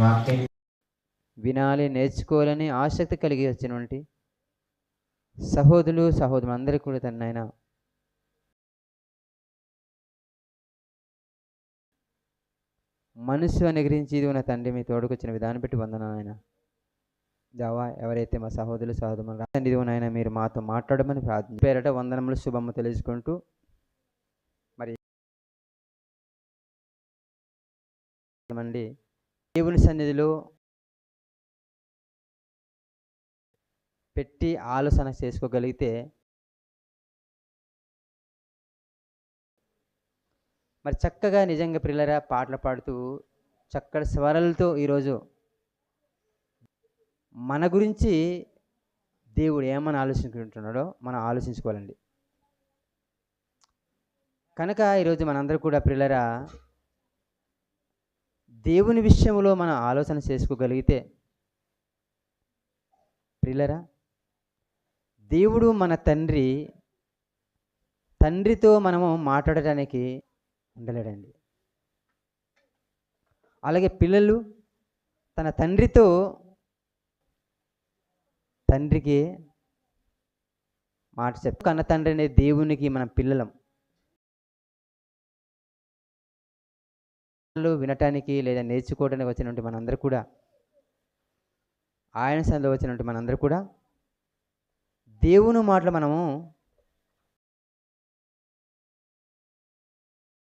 వాక్యం వినాలి నేర్చుకోవాలని ఆసక్తి కలిగి వచ్చినటువంటి సహోదరులు సహోదరులు అందరికీ కూడా తన మనసు అనుగ్రహించి ఇది ఉన్న తండ్రి మీ తోడుకొచ్చిన విధానం పెట్టి వందన ఆయన ఎవరైతే మా సహోదరులు సహోదరులు తండ్రి ఇదిగో నాయన మీరు మాతో మాట్లాడమని ప్రార్థన పేరట వందనములు శుభము తెలుసుకుంటూ మరి దేవుని సన్నిధిలో పెట్టి ఆలోచన చేసుకోగలిగితే మరి చక్కగా నిజంగా పిల్లరా పాటలు పాడుతూ చక్కటి స్వరాలతో ఈరోజు మన గురించి దేవుడు ఏమని ఆలోచించుకుంటున్నాడో మనం ఆలోచించుకోవాలండి. కనుక ఈరోజు మనందరూ కూడా పిల్లరా దేవుని విషయంలో మనం ఆలోచన చేసుకోగలిగితే ప్రిల్లరా దేవుడు మన తండ్రి తండ్రితో మనము మాట్లాడటానికి ఉండలేడండి. అలాగే పిల్లలు తన తండ్రితో తండ్రికి మాట చెప్పు కన్న తండ్రి అనే దేవునికి మనం పిల్లలం. పిల్లలు వినటానికి లేదా నేర్చుకోవడానికి వచ్చినటువంటి మనందరూ కూడా ఆయన సందులో వచ్చినటువంటి మనందరూ కూడా దేవుని మాటలు మనము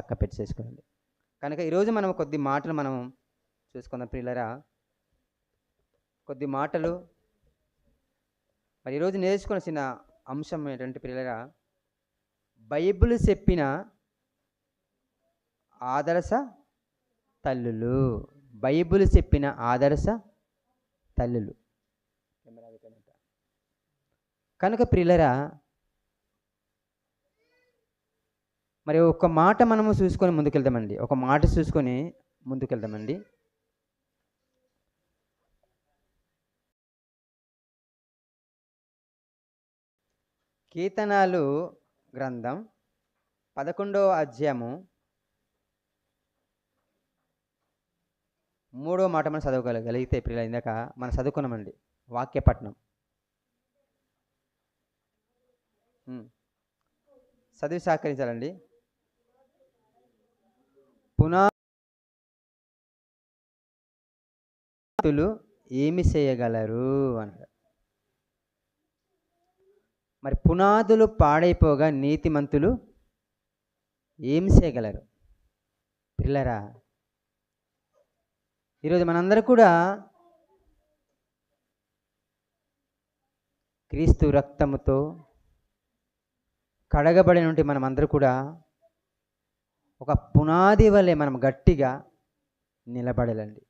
పక్క పెట్టి చేసుకోవాలి. కనుక ఈరోజు మనం కొద్ది మాటలు మనం చూసుకుందాం పిల్లరా కొద్ది మాటలు మరి ఈరోజు చిన్న అంశం ఏంటంటే పిల్లరా బైబిల్ చెప్పిన ఆదర్శ తల్లులు. బైబిల్ చెప్పిన ఆదర్శ తల్లులు. కనుక ప్రిల్లరా మరి ఒక మాట మనము చూసుకొని ముందుకెళ్దామండి. ఒక మాట చూసుకొని ముందుకెళ్దామండి. కీర్తనాలు గ్రంథం పదకొండవ అధ్యాయము మూడో మాట మనం చదవగలిగితే ప్రియుల ఇందాక మనం చదువుకున్నామండి వాక్యపట్నం. చదివి సహకరించాలండి. పునాతులు ఏమి చేయగలరు? అన్నాడు. మరి పునాదులు పాడైపోగా నీతిమంతులు ఏమి చేయగలరు? పిల్లరా ఈరోజు మనందరూ కూడా క్రీస్తు రక్తముతో కడగబడినటువంటి మనమందరూ కూడా ఒక పునాది వలె మనం గట్టిగా నిలబడాలండి.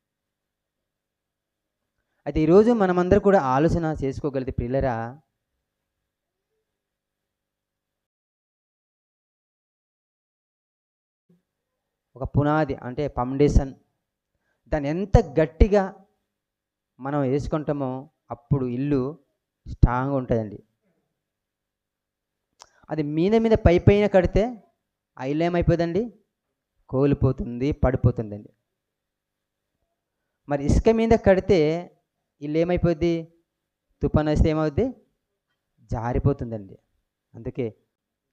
అయితే ఈరోజు మనమందరూ కూడా ఆలోచన చేసుకోగలిగితే పిల్లరా ఒక పునాది అంటే ఫౌండేషన్ దాన్ని ఎంత గట్టిగా మనం వేసుకుంటామో అప్పుడు ఇల్లు స్ట్రాంగ్ ఉంటుందండి. అది మీద మీద పై పైన కడితే ఆ ఇల్లు ఏమైపోతుందండి కోల్పోతుంది పడిపోతుందండి. మరి ఇసుక మీద కడితే ఇల్లు ఏమైపోద్ది? తుఫాన్ వస్తే ఏమవుద్ది? జారిపోతుందండి. అందుకే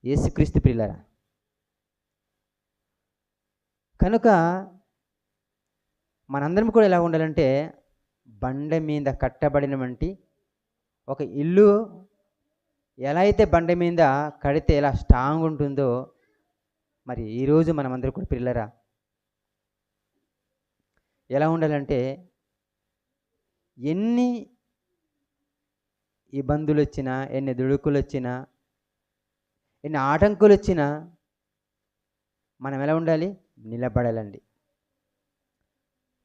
ఏసుక్రీస్తు పిల్లరా కనుక మనందరం కూడా ఎలా ఉండాలంటే బండ మీద కట్టబడిన వంటి ఒక ఇల్లు ఎలా అయితే బండ మీద కడితే ఎలా స్ట్రాంగ్ ఉంటుందో మరి ఈరోజు మనమందరం కూడా పిల్లరా ఎలా ఉండాలంటే ఎన్ని ఇబ్బందులు వచ్చినా ఎన్ని దుడుకులు వచ్చినా ఎన్ని ఆటంకులు వచ్చినా మనం ఎలా ఉండాలి? నిలబడాలండి.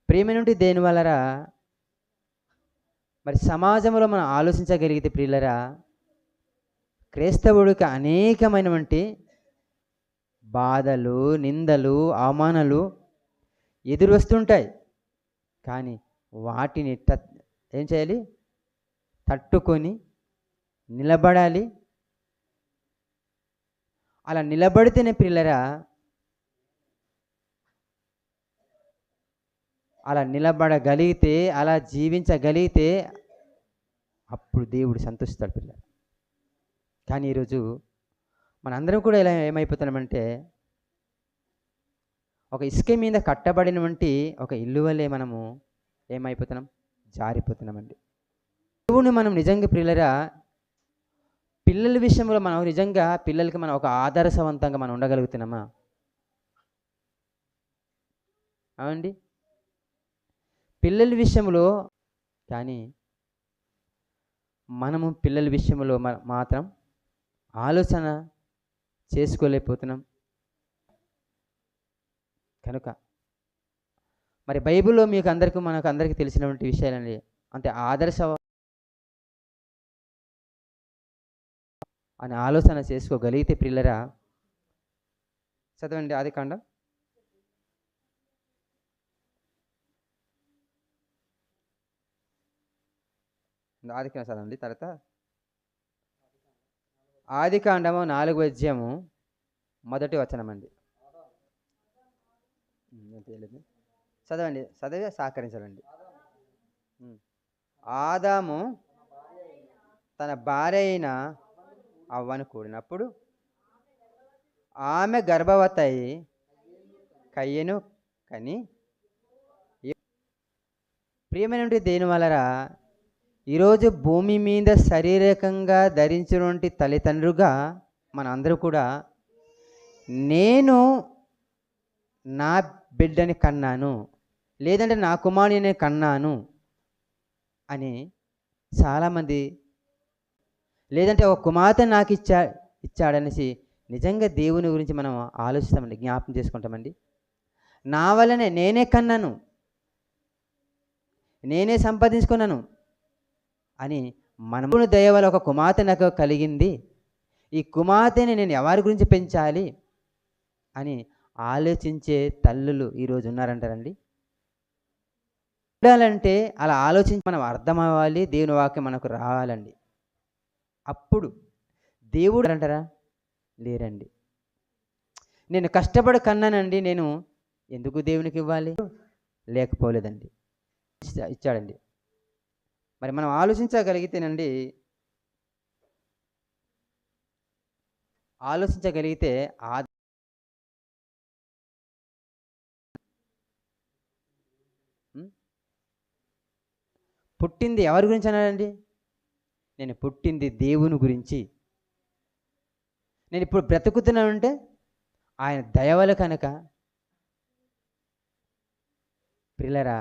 ప్రేమ నుండి దేని వలరా? మరి సమాజంలో మనం ఆలోచించగలిగితే ప్రియులరా క్రైస్తవుడికి అనేకమైనటువంటి బాధలు నిందలు అవమానాలు ఎదురు వస్తుంటాయి. కానీ వాటిని త ఏం చేయాలి? తట్టుకొని నిలబడాలి. అలా నిలబడితేనే పిల్లరా అలా నిలబడగలిగితే అలా జీవించగలిగితే అప్పుడు దేవుడు సంతోషిస్తాడు పిల్ల కానీ ఈరోజు మనందరం కూడా ఇలా ఏమైపోతున్నామంటే ఒక ఇసుక మీద కట్టబడినటువంటి ఒక ఇల్లు వల్లే మనము ఏమైపోతున్నాం? జారిపోతున్నామండి. దేవుని మనం నిజంగా పిల్లరా పిల్లల విషయంలో మనం నిజంగా పిల్లలకి మనం ఒక ఆదర్శవంతంగా మనం ఉండగలుగుతున్నామా? అవండి పిల్లల విషయంలో కానీ మనము పిల్లల విషయంలో మ- మాత్రం ఆలోచన చేసుకోలేకపోతున్నాం. కనుక మరి బైబిల్లో మీకు అందరికీ మనకు అందరికీ తెలిసినటువంటి విషయాలండి. అంటే ఆదర్శ అని ఆలోచన చేసుకోగలిగితే పిల్లరా చదవండి ఆది కాండం. ఆదికాండ చదవండి తర్వాత ఆదికాండము నాలుగు అధ్యాయము మొదటి వచనమండి. చదవండి చదివి సహకరించాలండి ఆదాము తన భార్య అయిన అవ్వను కూడినప్పుడు ఆమె గర్భవతి అయి కయ్యను కని ప్రియమైనటువంటి దేని వలరా ఈరోజు భూమి మీద శారీరకంగా ధరించినటువంటి తల్లిదండ్రులుగా మనందరూ కూడా నేను నా బిడ్డని కన్నాను లేదంటే నా కుమారుని కన్నాను అని చాలామంది లేదంటే ఒక కుమార్తె నాకు ఇచ్చా ఇచ్చాడనేసి నిజంగా దేవుని గురించి మనం ఆలోచిస్తామండి జ్ఞాపం చేసుకుంటామండి. నా వల్లనే నేనే కన్నాను నేనే సంపాదించుకున్నాను అని మనము దయవల ఒక కుమార్తె నాకు కలిగింది. ఈ కుమార్తెని నేను ఎవరి గురించి పెంచాలి అని ఆలోచించే తల్లులు ఈరోజు ఉన్నారంటారండి? ఉండాలంటే అలా ఆలోచించి మనం అర్థం అవ్వాలి దేవుని వాక్యం మనకు రావాలండి. అప్పుడు దేవుడు అంటారా? లేరండి. నేను కష్టపడి కన్నానండి నేను ఎందుకు దేవునికి ఇవ్వాలి? లేకపోలేదండి. ఇచ్చాడండి. మరి మనం ఆలోచించగలిగితేనండి ఆలోచించగలిగితే ఆ పుట్టింది ఎవరి గురించి అన్నాడండి? నేను పుట్టింది దేవుని గురించి. నేను ఇప్పుడు బ్రతుకుతున్నానంటే ఆయన దయవల కనుక ప్రిలరా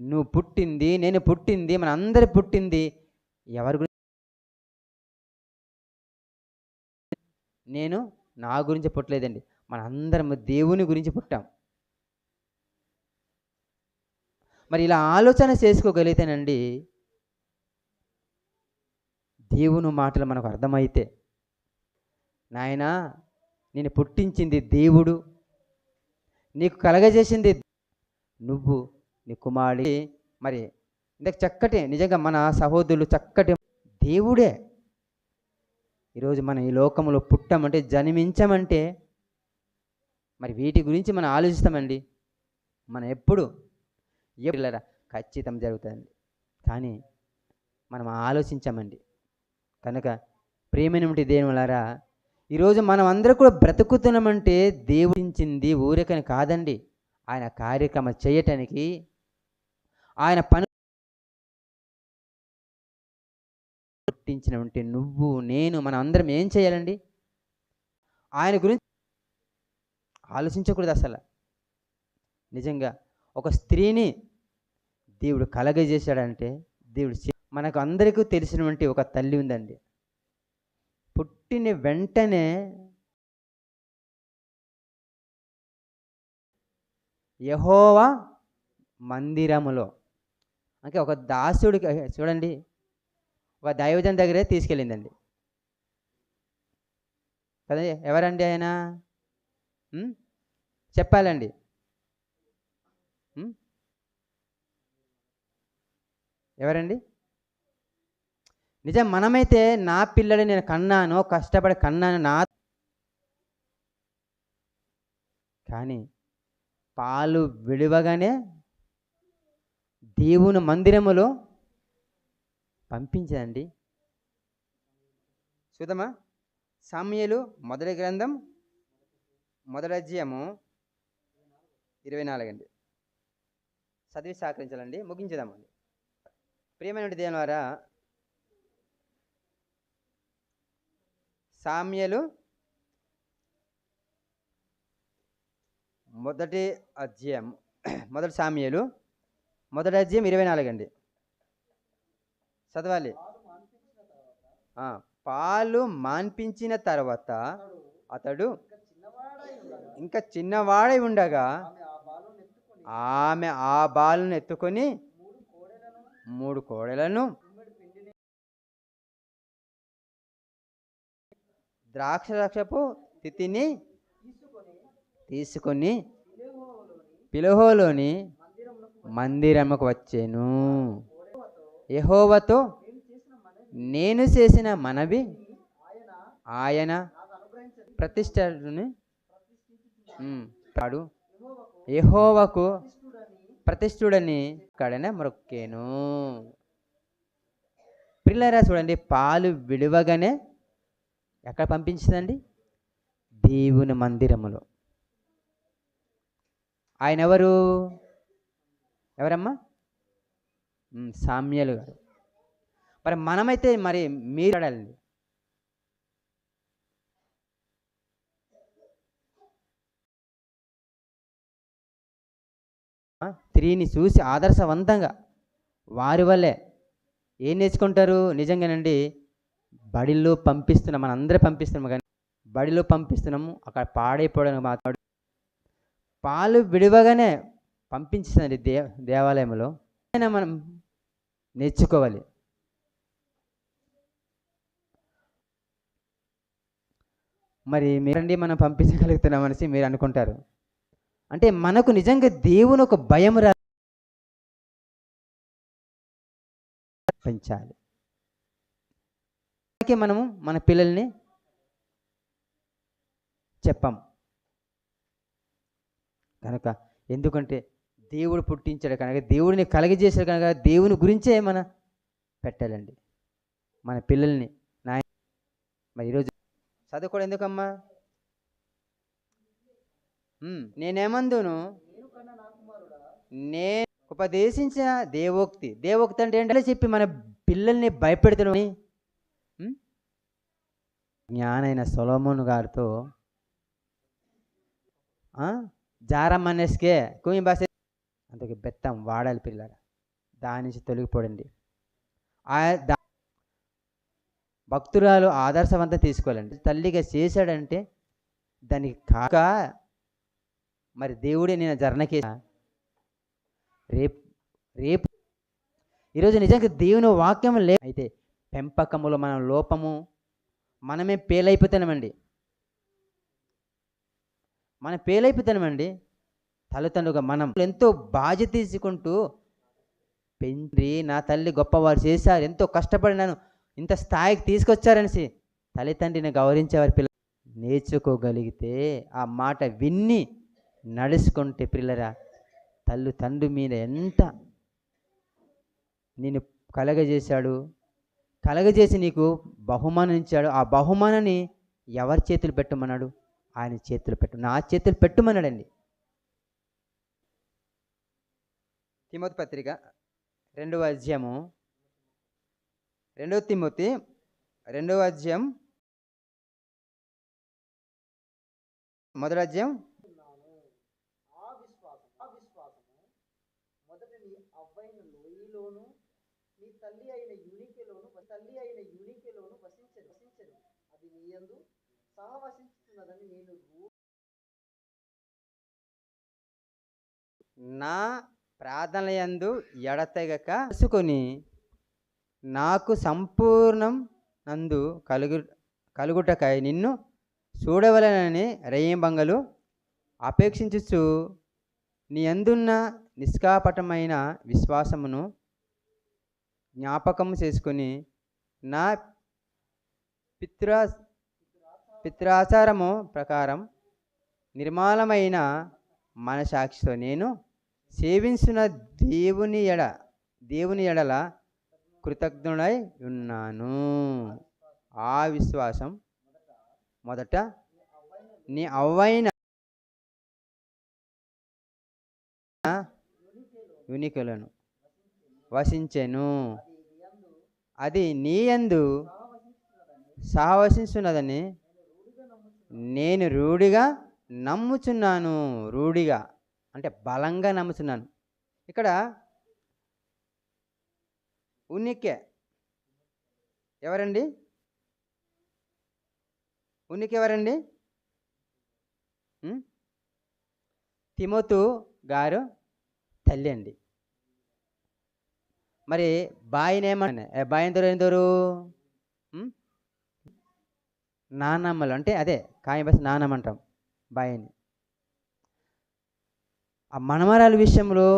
నువ్వు పుట్టింది నేను పుట్టింది మన అందరి పుట్టింది ఎవరి గురించి నేను నా గురించి పుట్టలేదండి. మన అందరం దేవుని గురించి పుట్టాం. మరి ఇలా ఆలోచన చేసుకోగలిగితేనండి దేవుని మాటలు మనకు అర్థమైతే నాయనా నేను పుట్టించింది దేవుడు నీకు కలగజేసింది నువ్వు నీ కుమారి మరి ఇందాక చక్కటి నిజంగా మన సహోదరులు చక్కటి దేవుడే. ఈరోజు మనం ఈ లోకంలో పుట్టామంటే జన్మించమంటే మరి వీటి గురించి మనం ఆలోచిస్తామండి. మనం ఎప్పుడు? ఎప్పుడులరా ఖచ్చితం జరుగుతుందండి కానీ మనం ఆలోచించామండి. కనుక ప్రేమైనటువంటి దేవులారా ఈరోజు మనం అందరూ కూడా బ్రతుకుతున్నామంటే దేవుడించింది ఊరికని కాదండి. ఆయన కార్యక్రమం చేయటానికి ఆయన పని పుట్టించినటువంటి నువ్వు నేను మనం అందరం ఏం చేయాలండి? ఆయన గురించి ఆలోచించకూడదు అసలు. నిజంగా ఒక స్త్రీని దేవుడు కలగజేశాడంటే దేవుడు మనకు అందరికీ తెలిసినటువంటి ఒక తల్లి ఉందండి. పుట్టిన వెంటనే యహోవా మందిరములో అంటే ఒక దాసుడికి చూడండి. ఒక దైవజన్ దగ్గరే తీసుకెళ్ళిందండి. కదా ఎవరండి ఆయన? చెప్పాలండి. ఎవరండి? నిజం మనమైతే నా పిల్లడి నేను కన్నాను కష్టపడి కన్నాను నా కానీ పాలు విడివగానే దేవుని మందిరములో పంపించదండి చూద్దామా? సామ్యలు మొదటి గ్రంథం మొదటి ఇరవై నాలుగు అండి. చదివి సహకరించాలండి. ముగించుదామండి ప్రియమైన దేవుని సామ్యలు మొదటి అధ్యాయం మొదటి సామ్యలు మొదటి అధ్యాయం ఇరవై నాలుగు అండి. చదవాలి. పాలు మాన్పించిన తర్వాత అతడు ఇంకా చిన్నవాడై ఉండగా ఆమె ఆ బాలును ఎత్తుకొని మూడు కోడలను ద్రాక్ష రక్షపు తిథిని తీసుకొని పిలహోలోని మందిరముకు వచ్చాను. యహోవతో నేను చేసిన మనవి ఆయన ప్రతిష్టని పాడు యహోవకు ప్రతిష్ఠుడని కడన మొక్కాను పిల్లరా చూడండి పాలు విడువగానే ఎక్కడ పంపించిందండి? దేవుని మందిరములో. ఆయన ఎవరు? ఎవరమ్మా? సామ్యలు గారు. మరి మనమైతే మరి మీరు అడాలండి స్త్రీని చూసి ఆదర్శవంతంగా వారి వల్లే ఏం నేర్చుకుంటారు? నిజంగానండి బడిలో పంపిస్తున్నాం మన అందరూ పంపిస్తున్నాము కానీ బడిలో పంపిస్తున్నాము అక్కడ పాడైపోవడానికి మాత్రం పాలు విడివగానే పంపించిందండి దే దేవాలయంలో. అయినా మనం నేర్చుకోవాలి. మరి మీరండి మనం పంపించగలుగుతున్నాం అనేసి మీరు అనుకుంటారు. అంటే మనకు నిజంగా దేవుని ఒక భయం రా పెంచాలి అందుకే మనము మన పిల్లల్ని చెప్పాం. కనుక ఎందుకంటే దేవుడు పుట్టించాడు కనుక దేవుడిని కలగజేశాడు కనుక దేవుని గురించే మన పెట్టాలండి. మన పిల్లల్ని నాయ మరి ఈరోజు చదువుకోవడం ఎందుకమ్మా? నేనేమందును? నే ఉపదేశించిన దేవోక్తి. దేవోక్తి అంటే ఏంటంటే చెప్పి మన పిల్లల్ని భయపెడతాను జ్ఞానైన సొలమోన్ గారితో ఆ, జారమ్మనేస్కే కుమి బాసే అందుకే బెత్తం వాడాలి పిల్లలు. దాని నుంచి తొలగిపోడండి ఆ దా భక్తురాలు ఆదర్శవంతం తీసుకోవాలండి. తల్లిగా చేశాడంటే దానికి కాక మరి దేవుడే నేను జరణకే రేపు రేపు. ఈరోజు నిజంగా దేవుని వాక్యం లే అయితే పెంపకములో మనం లోపము మనమే పేలైపోతున్నామండి. మనం పేలైపోతున్నామండి. తల్లిదండ్రులుగా మనం ఎంతో బాధ్యత తీసుకుంటూ పెంచి నా తల్లి గొప్పవారు చేశారు ఎంతో కష్టపడి నన్ను ఇంత స్థాయికి తీసుకొచ్చారనేసి తల్లిదండ్రిని గౌరవించేవారు పిల్ల నేర్చుకోగలిగితే ఆ మాట విన్ని నడుచుకుంటే పిల్లరా తల్లి తండ్రి మీద ఎంత నేను కలగజేశాడు కలగజేసి నీకు బహుమానం ఇచ్చాడు ఆ బహుమానాన్ని ఎవరి చేతులు పెట్టమన్నాడు? ఆయన చేతులు పెట్టు నా చేతులు పెట్టుమన్నాడండి. తిమోతి పత్రిక రెండవ అధ్యాయము. రెండవ తిమోతి రెండవ అధ్యాయం మొదటి అధ్యాయం. ఆ విశ్వాసం ఆ విశ్వాసము మొదట అవ్వైన లోయలోను నీ తల్లి అయిన యూనికెలోను తల్లి అయిన యూనికెలోను వసించదు వసించదు అది నీ యందు సహవసించుతున్నదని నేను నా ప్రార్థనయందు ఎడతెగక తెలుసుకొని నాకు సంపూర్ణం నందు కలుగు కలుగుటకై నిన్ను చూడవలనని రేయింబంగలు అపేక్షించుచు నీ అందున్న నిష్కాపటమైన విశ్వాసమును జ్ఞాపకం చేసుకొని నా పిత్రా పిత్రాచారము ప్రకారం నిర్మలమైన మనసాక్షితో నేను సేవించిన దేవుని ఎడ దేవుని ఎడల కృతజ్ఞుడై ఉన్నాను. ఆ విశ్వాసం మొదట నీ అవ్వైన యునికలను వసించెను. అది నీ యందు సహవసించున్నదని నేను రూఢిగా నమ్ముచున్నాను. రూఢిగా అంటే బలంగా నమ్ముతున్నాను ఇక్కడ ఉనికే ఎవరండి? ఉనికి ఎవరండి? తిమోతు గారు తల్లి అండి. మరి బాయినేమన్నా బాయిన ఎందరు నానమ్మలు అంటే అదే కాయబస్ నానమ్మ అంటాం బాయిని. ఆ మనమరాల విషయంలో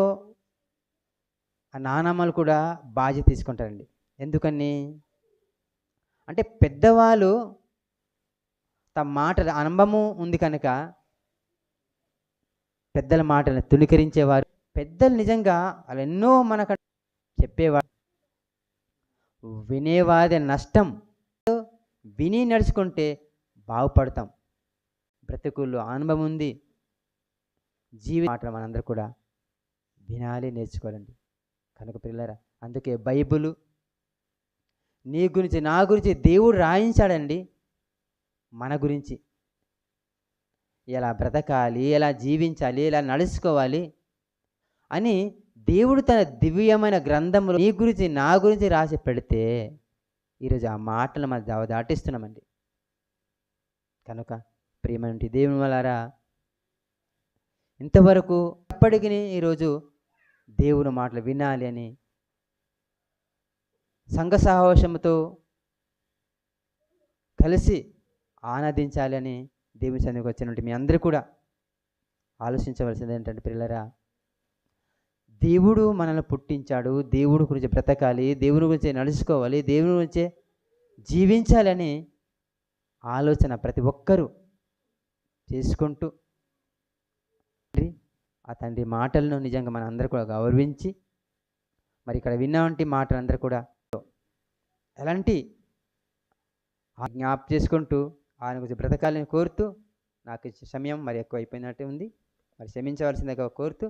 ఆ నానమ్మలు కూడా బాధ్యత తీసుకుంటారండి. ఎందుకని? అంటే పెద్దవాళ్ళు తమ మాట అనుభవము ఉంది కనుక పెద్దల మాటలను తుణీకరించేవారు పెద్దలు నిజంగా వాళ్ళు ఎన్నో మనకు చెప్పేవారు. వినేవారి నష్టం విని నడుచుకుంటే బాగుపడతాం. బ్రతుకుల్లో అనుభవం ఉంది. జీవి మాటలు మనందరూ కూడా వినాలి నేర్చుకోవాలండి. కనుక పిల్లరా అందుకే బైబుల్ నీ గురించి నా గురించి దేవుడు రాయించాడండి. మన గురించి ఎలా బ్రతకాలి ఎలా జీవించాలి ఎలా నడుచుకోవాలి అని దేవుడు తన దివ్యమైన గ్రంథంలో నీ గురించి నా గురించి రాసి పెడితే ఈరోజు ఆ మాటలు మనం దావ దాటిస్తున్నామండి. కనుక ప్రియమంటి దేవుని వలరా ఇంతవరకు ఎప్పటికీ ఈరోజు దేవుని మాటలు వినాలి అని సంఘ సహవాసముతో కలిసి ఆనందించాలి అని దేవుని సన్నిధికి వచ్చినట్టు మీ అందరూ కూడా ఆలోచించవలసింది ఏంటంటే పిల్లరా దేవుడు మనల్ని పుట్టించాడు దేవుడి గురించి బ్రతకాలి దేవుని గురించి నడుచుకోవాలి దేవుని గురించే జీవించాలని ఆలోచన ప్రతి ఒక్కరూ చేసుకుంటూ ఆ తండ్రి మాటలను నిజంగా మన అందరూ కూడా గౌరవించి మరి ఇక్కడ విన్నవంటి మాటలందరూ కూడా ఎలాంటి ఆ జ్ఞాప చేసుకుంటూ ఆయన గురించి బ్రతకాలని కోరుతూ నాకు ఇచ్చే సమయం మరి ఎక్కువ అయిపోయినట్టు ఉంది. మరి క్షమించవలసిందిగా కోరుతూ